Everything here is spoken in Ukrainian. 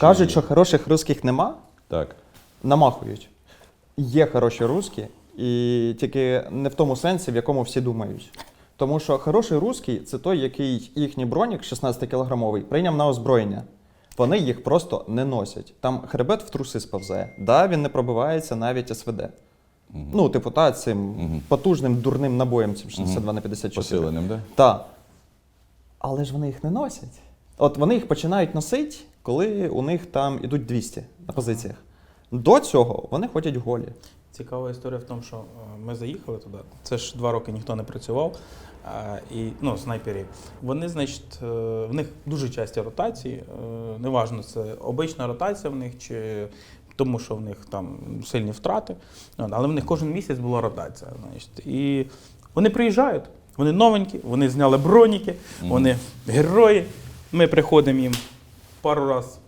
Кажуть, що хороших русських нема, Так. намахують. Є хороші русські, і тільки не в тому сенсі, в якому всі думають. Тому що хороший русський це той, який їхній бронік 16-кілограмовий прийняв на озброєння. Вони їх просто не носять. Там хребет в труси сповзає. Да, він не пробивається навіть СВД. Ну, типу, та цим потужним дурним набоєм, цим 62 на 54. Посиленим, так? Так. Але ж вони їх не носять. От вони їх починають носити, коли у них там ідуть 200 на позиціях. До цього вони ходять голі. Цікава історія в тому, що е, ми заїхали туди. Це ж два роки ніхто не працював. е, І ну, снайперів. Вони, значить, е, в них дуже часті ротації. Неважно, це обична ротація в них чи тому, що в них там сильні втрати. Але в них кожен місяць була ротація. Значить. І вони приїжджають, вони новенькі, вони зняли броніки, вони герої. Ми приходимо їм пару раз